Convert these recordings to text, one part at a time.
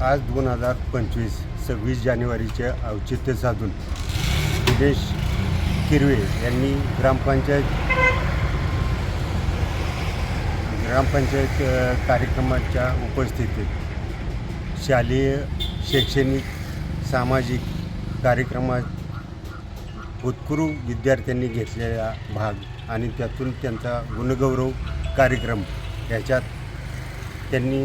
आज दोन हजार पंचवीस सव्वीस जानेवारीचे औचित्य साधून दिनेश किरवे यांनी ग्रामपंचायत ग्रामपंचायत कार्यक्रमाच्या उपस्थितीत शालेय शैक्षणिक सामाजिक कार्यक्रमात भूतपूर्व विद्यार्थ्यांनी घेतलेला भाग आणि त्यातून त्यांचा गुणगौरव कार्यक्रम याच्यात त्यांनी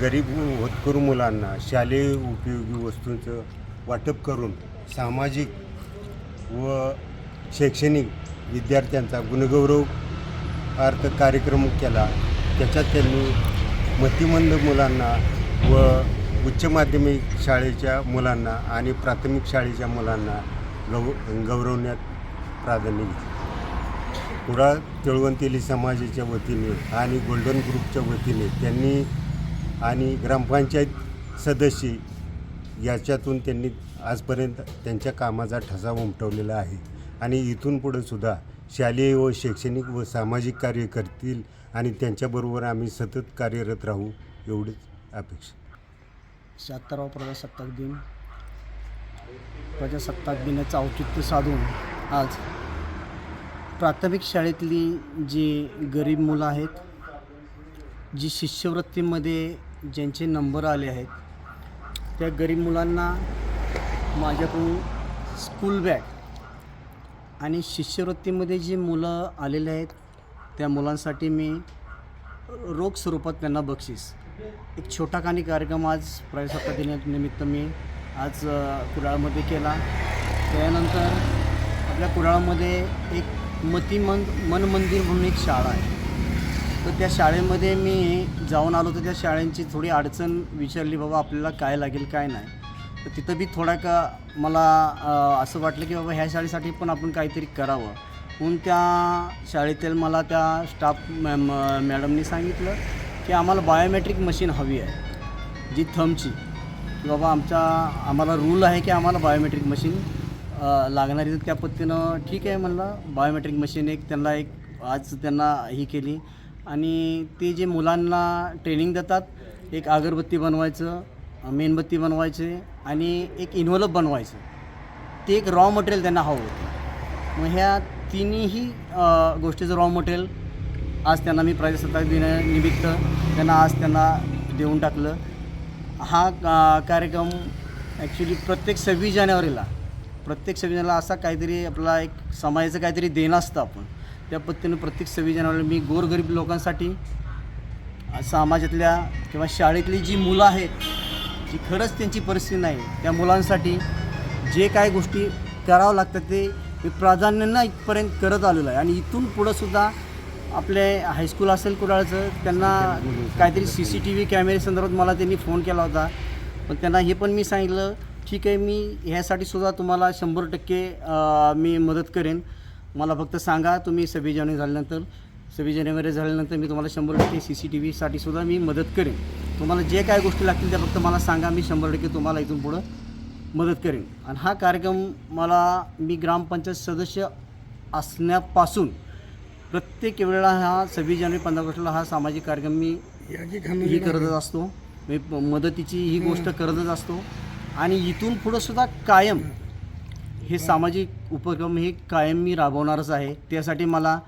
गरीब होतकरू मुलांना शालेय उपयोगी वस्तूंचं वाटप करून सामाजिक व शैक्षणिक विद्यार्थ्यांचा गुणगौरव अर्थ कार्यक्रम केला. त्याच्यात त्यांनी मतिमंद मुलांना व उच्च माध्यमिक शाळेच्या मुलांना आणि प्राथमिक शाळेच्या मुलांना गौ गौरवण्यात प्राधान्य घेतले कुडाळ तेळवंतेली समाजाच्या वतीने आणि गोल्डन ग्रुपच्या वतीने त्यांनी आणि ग्रामपंचायत सदस्य याच्यातून त्यांनी आजपर्यंत त्यांच्या कामाचा ठसा उमटवलेला आहे. आणि इथून पुढे सुद्धा शालेय व शैक्षणिक व सामाजिक कार्य करतील आणि त्यांच्याबरोबर आम्ही सतत कार्यरत राहू एवढीच अपेक्षा. शहात्तरावा प्रजासत्ताक दिन. प्रजासत्ताक दिनाचं औचित्य साधून आज प्राथमिक शाळेतली जी गरीब मुलं आहेत जी शिष्यवृत्तीमध्ये ज्यांचे नंबर आले आहेत त्या गरीब मुलांना माझ्याकडून स्कूल बॅग आणि शिष्यवृत्तीमध्ये जी मुलं आलेले आहेत त्या मुलांसाठी मी रोख स्वरूपात त्यांना बक्षीस. एक छोटा कानी कार्यक्रम आज प्रजासत्ताक दिनानिमित्त मी आज कुडाळमध्ये केला. त्यानंतर आपल्या कुडाळमध्ये एक मतिमंद मन मंदिर म्हणून एक शाळा आहे. तर त्या शाळेमध्ये मी जाऊन आलो तर त्या शाळेंची थोडी अडचण विचारली बाबा आपल्याला काय लागेल काय नाही? तर तिथं बी थोडा का मला असं वाटलं की बाबा ह्या शाळेसाठी पण आपण काहीतरी करावं. म्हणून त्या शाळेतील मला त्या स्टाफ मॅम म- मॅडमनी सांगितलं की आम्हाला बायोमेट्रिक मशीन हवी आहे जी थमची. की बाबा आमच्या आम्हाला रूल आहे की आम्हाला बायोमेट्रिक मशीन लागणारी. तर त्या पद्धतीनं ठीक आहे म्हणलं बायोमेट्रिक मशीन एक त्यांना एक आज त्यांना ही केली. आणि ते जे मुलांना ट्रेनिंग देतात एक अगरबत्ती बनवायचं मेणबत्ती बनवायचे आणि एक इन्व्हॉल्व बनवायचं. ते एक रॉ मटेरियल त्यांना हवं होतं. मग ह्या तिन्ही गोष्टीचं रॉ मटेरियल आज त्यांना मी प्रजासत्ताक दिनानिमित्त त्यांना आज त्यांना देऊन टाकलं. हा का कार्यक्रम ॲक्च्युली प्रत्येक सव्वीस जानेवारीला प्रत्येक सव्वीस जानेवारीला असा काहीतरी आपला एक समाजाचं काहीतरी देणं असतं आपण. त्या पद्धतीनं प्रत्येक सव्वीस जानेवारीला मी गोरगरीब लोकांसाठी समाजातल्या किंवा शाळेतली जी मुलं आहेत जी खरंच त्यांची परिस्थिती नाही त्या मुलांसाठी जे काय गोष्टी करावं लागतात ते मी प्राधान्यानं इथपर्यंत करत आलेलो आहे. आणि इथून पुढंसुद्धा आपले हायस्कूल असेल कुडाळचं त्यांना काहीतरी सी सी टी व्ही कॅमेरे संदर्भात मला त्यांनी फोन केला होता. पण त्यांना हे पण मी सांगितलं ठीक आहे मी ह्यासाठी सुद्धा तुम्हाला शंभर टक्के मी मदत करेन. मला फक्त सांगा तुम्ही सव्वीस जानेवारी झाल्यानंतर सव्वीस जानेवारी झाल्यानंतर मी तुम्हाला शंभर टक्के सी सी टी व्हीसाठी सुद्धा मी मदत करेन. तुम्हाला जे काय गोष्टी लागतील त्या फक्त मला सांगा मी शंभर टक्के तुम्हाला इथून पुढं मदत करेन. आणि हा कार्यक्रम मला मी ग्रामपंचायत सदस्य असण्यापासून प्रत्येक वेळेला हा सव्वीस जानेवारी पंधरा ऑगस्टला हा सामाजिक कार्यक्रम मी ही करतच असतो. मी मदतीची ही गोष्ट करतच असतो. आणि इथून पुढं सुद्धा कायम हे सामाजिक उपक्रम हे कायम मी राबवणारच आहे. त्यासाठी मला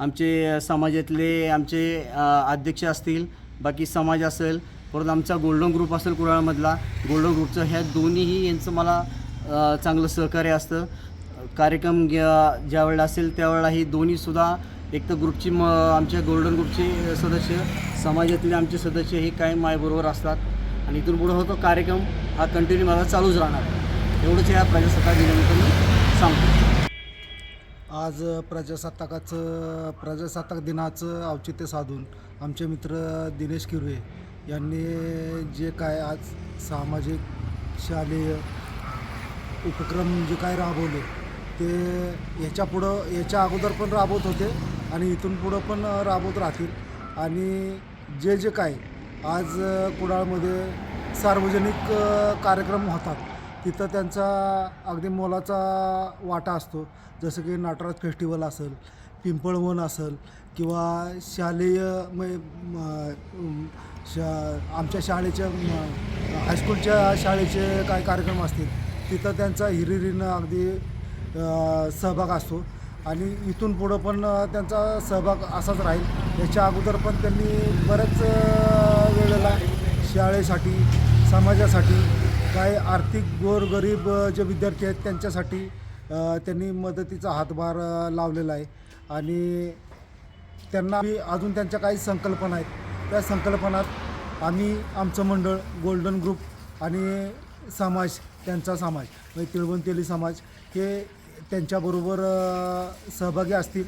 आमचे समाजातले आमचे अध्यक्ष असतील बाकी समाज असेल परत आमचा गोल्डन ग्रुप असेल कुडाळमधला. गोल्डन ग्रुपचं ह्या दोन्हीही यांचं मला चांगलं सहकार्य असतं. कार्यक्रम ज्या वेळेला असेल त्यावेळेला ही दोन्हीसुद्धा एक तर ग्रुपची म आमच्या गोल्डन ग्रुपचे सदस्य समाजातले आमचे सदस्य हे कायम मायबरोबर असतात. आणि इथून पुढं होतो कार्यक्रम. हा कंटिन्यू माझा चालूच राहणार. एवढंच या प्रजासत्ताक दिनानिमित्त मी सांगतो. आज प्रजासत्ताकाचं प्रजासत्ताक दिनाचं औचित्य साधून आमचे मित्र दिनेश किरवे यांनी जे काय आज सामाजिक शालेय उपक्रम जे काय राबवले ते याच्या पुढं याच्या अगोदर पण राबवत होते आणि इथून पुढं पण राबवत राहतील. आणि जे जे काय आज कुडाळमध्ये सार्वजनिक कार्यक्रम होतात तिथं त्यांचा अगदी मोलाचा वाटा असतो. जसं की नटराज फेस्टिवल असेल पिंपळवण असेल किंवा शालेय म- शा आमच्या शाळेच्या हायस्कूलच्या शाळेचे काही कार्यक्रम असतील तिथं त्यांचा हिरिरीनं अगदी सहभाग असतो. आणि इथून पुढं पण त्यांचा सहभाग असाच राहील. याच्या अगोदर पण त्यांनी बऱ्याच वेळेला शाळेसाठी समाजासाठी काही आर्थिक गोरगरीब जे विद्यार्थी आहेत त्यांच्यासाठी त्यांनी मदतीचा हातभार लावलेला आहे. आणि त्यांना अजून त्यांच्या काही संकल्पना आहेत. त्या संकल्पनात आम्ही आमचं मंडळ गोल्डन ग्रुप आणि समाज त्यांचा समाज म्हणजे तिळवंतेली समाज हे त्यांच्याबरोबर सहभागी असतील.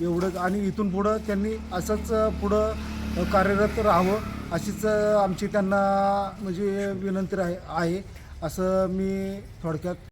एवढंच. आणि इथून पुढं त्यांनी असंच पुढं कार्यरत राहावं. अशीच आमची त्यांना म्हणजे विनंती आहे आहे. असं मी थोडक्यात